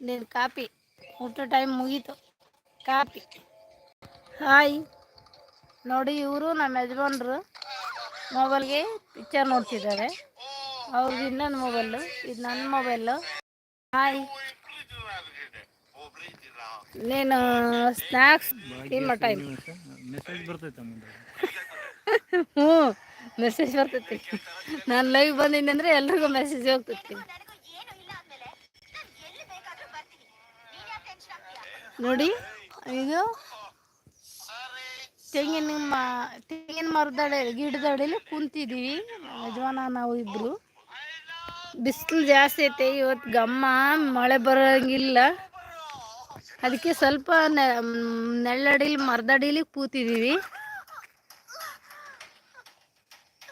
ನೀನು ಕಾಪಿ ಊಟ ಟೈಮ್ ಮುಗೀತು ಕಾಪಿ ಹಾಯ್ ನೋಡಿ ಇವರು ನಮ್ಮ ಯಜಮಾನ್ರು ಮೊಬೈಲ್ಗೆ ಪಿಕ್ಚರ್ ನೋಡ್ತಿದ್ದಾರೆ ಅವ್ರದ್ದು ಇನ್ನೊಂದು ಮೊಬೈಲು ಇದು ನನ್ನ ಮೊಬೈಲು ಹಾಯ್ ನೀನು ಸ್ನ್ಯಾಕ್ಸ್ ತಿನ್ನೋ ಟೈಮ್ ಹ್ಞೂ ಮೆಸೇಜ್ ಬರ್ತೈತಿ ನಾನು ಲೈವ್ ಬಂದಿದ್ದೆ ಅಂದರೆ ಎಲ್ರಿಗೂ ಮೆಸೇಜ್ ಹೋಗ್ತೈತಿ ನೋಡಿ, ಇದು ತೆಂಗಿನ ತೆಂಗಿನ ಮರದಡೆ ಗಿಡದ ಅಡಿಲಿ ಕುಂತಿದ್ದೀವಿ ಯಜಮಾನ, ನಾವು ಇಬ್ರು. ಬಿಸಿಲು ಜಾಸ್ತಿ ಐತೆ, ಇವತ್ತು ಗಮ್ಮ ಮಳೆ ಬರೋಂಗಿಲ್ಲ. ಅದಕ್ಕೆ ಸ್ವಲ್ಪ ನೆಳ್ಳಡಿಲಿ ಮರದಡಿಲಿ ಕೂತಿದ್ದೀವಿ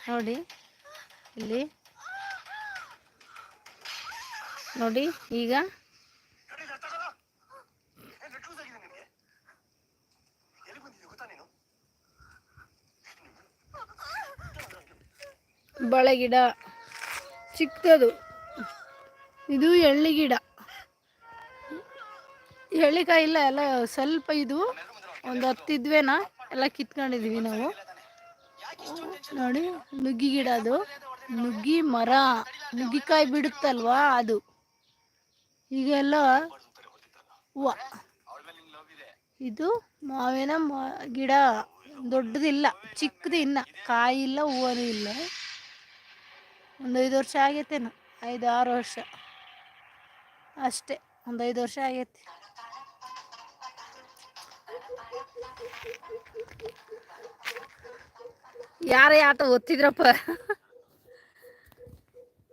ನೋಡಿ, ಇಲ್ಲಿ. ನೋಡಿ, ಈಗ ಬಳೆ ಗಿಡ ಚಿಕ್ಕದು ಇದು ಎಳ್ಳಿ ಗಿಡ. ಎಳ್ಳಿಕಾಯಿ ಇಲ್ಲ, ಎಲ್ಲ ಸ್ವಲ್ಪ ಇದು ಒಂದು ಹತ್ತಿದ್ವೇನ ಎಲ್ಲ ಕಿತ್ಕೊಂಡಿದ್ವಿ ನಾವು. ನೋಡಿ, ನುಗ್ಗಿ ಗಿಡ ಅದು. ನುಗ್ಗಿ ಮರ. ನುಗ್ಗಿಕಾಯಿ ಬಿಡುತ್ತಲ್ವಾ ಅದು? ಈಗೆಲ್ಲ ಹೂವು. ಇದು ಮಾವಿನ ಗಿಡ. ದೊಡ್ಡದಿಲ್ಲ ಚಿಕ್ಕದು ಕಾಯಿ ಇಲ್ಲ, ಹೂವನೂ ಇಲ್ಲ. ಒಂದು ಐದು ವರ್ಷ ಆಗೈತೇನು ಐದು, ಆರು ವರ್ಷ. ಅಷ್ಟೇ, ಒಂದು ಐದು ವರ್ಷ ಆಗೈತಿ. ಯಾರ ಯಾತ ಓದ್ತಿದ್ರಪ್ಪ?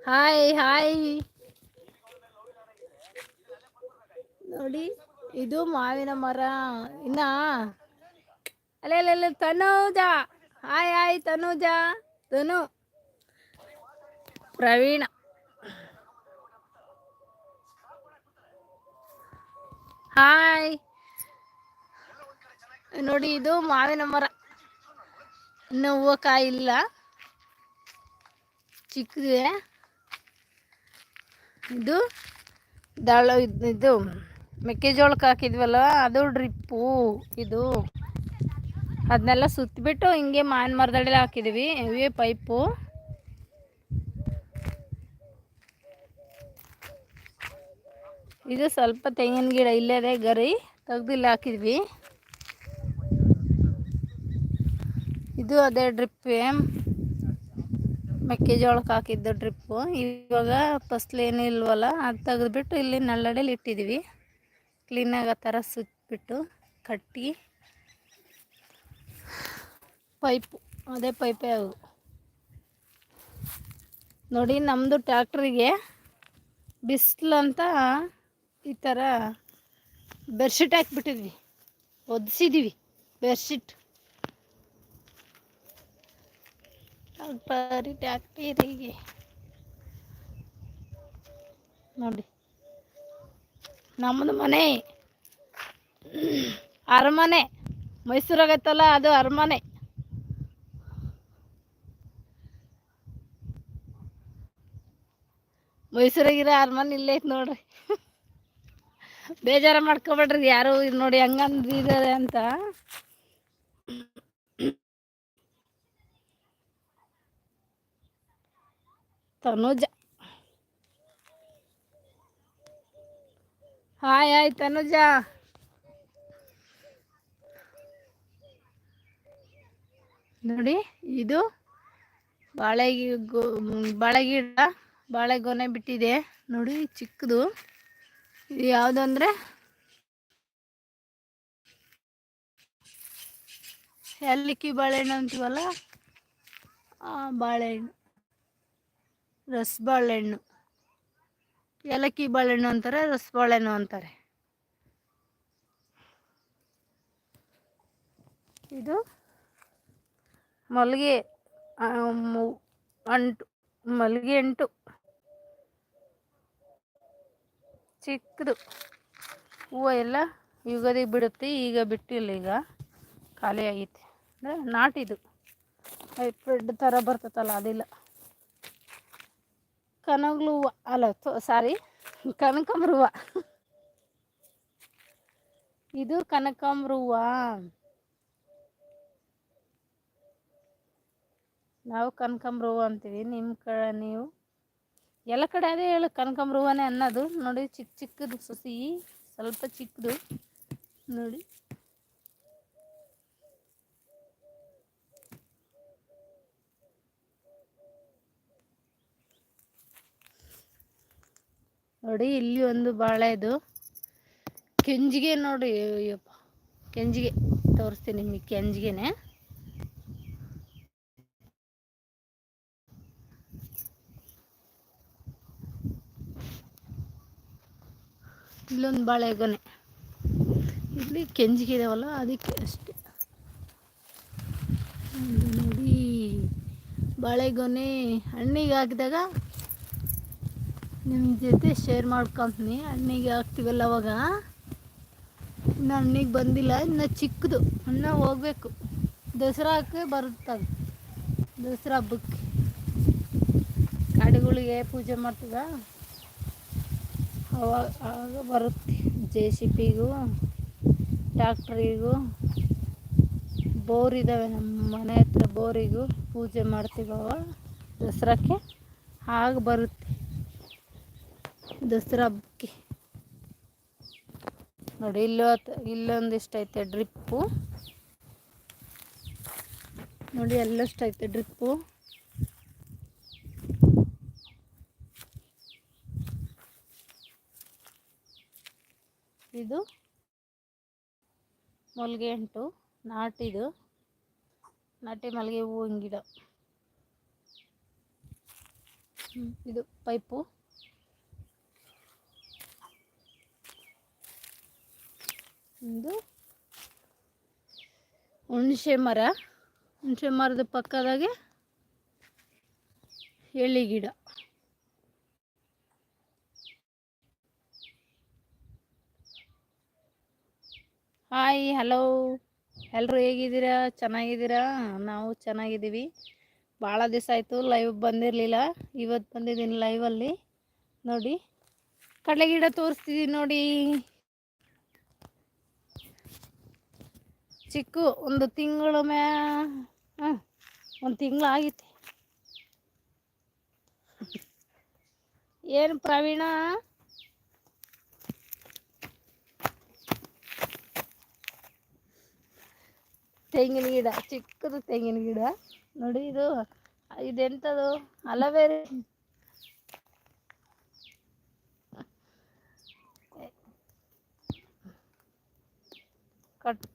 Hi hi. ನೋಡಿ, ಇದು ಮಾವಿನ ಮರ. ಇನ್ನ ಅಲ್ಲೇ, ಅಲ್ಲ, Tanuja. Hi hi, Tanuja. Tanu. Praveena. Hi ನೋಡಿ, ಇದು ಮಾವಿನ ಮರ. ಇನ್ನು ಹೂವು ಕಾಯಿ ಇಲ್ಲ ಚಿಕ್ಕದಿದೆ. ಇದು ದಾಳ ಇದ್- ಇದು ಮೆಕ್ಕೆಜೋಳಕ್ಕೆ ಹಾಕಿದ್ವಲ್ಲ, ಅದು ಡ್ರಿಪ್ಪು ಇದು. ಅದನ್ನೆಲ್ಲ ಸುತ್ತಿಬಿಟ್ಟು ಹಿಂಗೆ ಮಾವಿನ ಮರದಡೆಲ್ಲ ಹಾಕಿದ್ವಿ ಇವೇ ಪೈಪು. ಇದು ಸ್ವಲ್ಪ ತೆಂಗಿನ ಗಿಡ ಇಲ್ಲದೆ ಗರಿ ತೆಗ್ದಿಲ್ಲ ಹಾಕಿದ್ವಿ. ಇದು ಅದೇ ಡ್ರಿಪ್ಪೇ ಮೆಕ್ಕೆಜೋಳಕ್ಕೆ ಹಾಕಿದ್ದು ಡ್ರಿಪ್ಪು ಇವಾಗ ಫಸ್ಲು ಏನೂ ಇಲ್ವಲ್ಲ ಅದು ತೆಗೆದುಬಿಟ್ಟು ಇಲ್ಲಿ ನಲ್ಲಡೇಲಿ ಇಟ್ಟಿದ್ವಿ. ಕ್ಲೀನಾಗಿ ಆ ಥರ ಸುತ್ತಿಬಿಟ್ಟು ಕಟ್ಟಿ. ಪೈಪು, ಅದೇ ಪೈಪೇ ಅವು ನೋಡಿ ನಮ್ಮದು ಟ್ಯಾಕ್ಟ್ರಿಗೆ ಬಿಸಿಲಂತ ಈ ಥರ ಬೆಡ್ಶೀಟ್ ಹಾಕ್ಬಿಟ್ಟಿದ್ವಿ. ಒದಿಸಿದ್ದೀವಿ ಬೆಡ್ಶೀಟ್. ಹಾಕ್ತೀರಿ ಟ್ಯಾಕ್ಟರಿಗೆ. ನೋಡಿ. ನಮ್ಮದು ಮನೆ. ಅರಮನೆ. ಮೈಸೂರಾಗೈತಲ್ಲ ಅದು ಅರಮನೆ. ಮೈಸೂರಾಗಿರೋ ಅರಮನೆ ಇಲ್ಲೇ ಐತೆ ನೋಡ್ರಿ. ಬೇಜಾರ ಮಾಡ್ಕೊಬೇಡ್ರಿ, ಯಾರು ಇದು ನೋಡಿ ಹಂಗಂದಿದ್ದಾರೆ ಅಂತ. ತನುಜ. Hi hi Tanuja. ನೋಡಿ, ಇದು ಬಾಳೆ ಬಾಳೆ ಗಿಡ ಬಾಳೆ ಗೊನೆ ಬಿಟ್ಟಿದೆ. ನೋಡಿ ಚಿಕ್ಕದು. ಇದು ಯಾವುದು ಅಂದರೆ ಬಾಳೆಹಣ್ಣು ಅಂತೀವಲ್ಲ? ಆ ಬಾಳೆಹಣ್ಣು. ರಸಬಾಳೆಹಣ್ಣು ಏಲಕ್ಕಿ ಬಾಳೆಹಣ್ಣು ಅಂತಾರೆ ರಸಬಾಳೆಹಣ್ಣು ಅಂತಾರೆ. ಇದು ಮಲ್ಲಿಗೆ ಅಂಟು ಮಲ್ಲಿಗೆ ಅಂಟು. ಚಿಕ್ಕದು. ಹೂವು ಎಲ್ಲ ಯುಗದಿಗೆ ಬಿಡುತ್ತೆ, ಈಗ ಬಿಟ್ಟಿಲ್ಲ ಈಗ. ಖಾಲಿ ಆಗೈತೆ. ಅಂದರೆ ನಾಟಿದು ಹೈಬ್ರಿಡ್ ಥರ ಬರ್ತೈತಲ್ಲ, ಅದಿಲ್ಲ. ಕನಗ್ಲು ಹೂವು, ಅಲ್ಲ ಸಾರಿ, ಕನಕಾಂಬ್ರ ಹೂವು. ಇದು ಕನಕಾಂಬ್ರ ಹೂವು. ನಾವು ಕನಕಾಂಬ್ರ ಹೂವು ಅಂತೀವಿ. ನಿಮ್ಮ ಕಡೆ ನೀವು? ಎಲ್ಲ ಕಡೆ ಅದೇ ಹೇಳು ಕನಕಾಂಬ್ರ ಹೂವನೇ ಅನ್ನೋದು. ನೋಡಿ ಚಿಕ್ಕ ಚಿಕ್ಕದು ಸಸಿ, ಸ್ವಲ್ಪ ಚಿಕ್ಕದು. ನೋಡಿ. ನೋಡಿ, ಇಲ್ಲಿ ಒಂದು ಬಾಳೆದು ಕೆಂಜಿಗೆ ನೋಡಿ ಅಯ್ಯಪ್ಪ ಕೆಂಜಿಗೆ ತೋರಿಸ್ತೀನಿ ನಿಮಗೆ, ಕೆಂಜಿಗೆನೆ. ಇಲ್ಲೊಂದು ಬಾಳೆಗೊನೆ ಇಲ್ಲಿ ಕೆಂಜಿಗೆ ಇದಾವಲ್ಲ, ಅದಕ್ಕೆ ಅಷ್ಟೆ. ನೋಡಿ ಬಾಳೆಗೊನೆ ಹಣ್ಣಿಗೆ ಹಾಕಿದಾಗ ನಿಮ್ಮ ಜೊತೆ ಶೇರ್ ಮಾಡ್ಕೊಂತೀನಿ. ಹಣ್ಣಿಗೆ ಹಾಕ್ತೀವಲ್ಲ ಅವಾಗ? ಇನ್ನು ಹಣ್ಣಿಗೆ ಬಂದಿಲ್ಲ, ಇನ್ನು ಚಿಕ್ಕದು. ಇನ್ನು ಹೋಗ್ಬೇಕು. ದಸರಾಕ್ಕೆ ಬರುತ್ತದು ದಸರಾ ಹಬ್ಬಕ್ಕೆ. ಕಾಡುಗಳಿಗೆ ಪೂಜೆ ಮಾಡ್ತೀವ ಅವಾಗ ಆಗ ಬರುತ್ತೆ. ಜೆ ಸಿ ಪಿಗೂ ಟ್ಯಾಕ್ಟ್ರಿಗೂ, ಬೋರ್ ಇದ್ದಾವೆ ನಮ್ಮ ಮನೆ ಹತ್ರ ಬೋರಿಗೂ ಪೂಜೆ ಮಾಡ್ತೀವಿ ದಸರಕ್ಕೆ ದಸರಾಕ್ಕೆ. ಆಗ ಬರುತ್ತೆ ದಸರಾ ಹಬ್ಬಕ್ಕೆ. ನೋಡಿ, ಇಲ್ಲೋ ಇಲ್ಲೊಂದಿಷ್ಟು ಐತೆ ಡ್ರಿಪ್ಪು. ನೋಡಿ ಎಲ್ಲಷ್ಟು ಐತೆ ಡ್ರಿಪ್ಪು. ಇದು ಮಲ್ಲಿಗೆ ಅಂಟು ನಾಟಿದು ನಾಟಿ ಮಲ್ಲಿಗೆ ಹೂವಿನ ಗಿಡ. ಇದು ಪೈಪು. ಒಂದು ಹುಣಸೆ ಮರ. ಹುಣಸೆ ಮರದ ಪಕ್ಕದಾಗೆ ಎಳ್ಳಿ ಗಿಡ. ಹಾಯ್ ಹಲೋ ಎಲ್ಲರೂ ಹೇಗಿದ್ದೀರಾ? ಚೆನ್ನಾಗಿದ್ದೀರಾ? ನಾವು ಚೆನ್ನಾಗಿದ್ದೀವಿ. ಭಾಳ ದಿವಸ ಆಯಿತು ಲೈವ್ ಬಂದಿರಲಿಲ್ಲ. ಇವತ್ತು ಬಂದಿದ್ದೀನಿ ಲೈವಲ್ಲಿ ನೋಡಿ ಕಡಲೆ ಗಿಡ ತೋರಿಸ್ತಿದ್ದೀನಿ ನೋಡಿ. ಚಿಕ್ಕ, ಒಂದು ತಿಂಗಳು ಮ್ಯಾ ಹಾಂ, ಒಂದು ತಿಂಗಳು ಆಗಿತ್ತು ಏನು ಪ್ರವೀಣ? ತೆಂಗಿನ ಗಿಡ ಚಿಕ್ಕದು ತೆಂಗಿನ ಗಿಡ. ನೋಡಿ ಇದು ಇದೆಂತದು? ಅಲವೇರಿ? ಕಟ್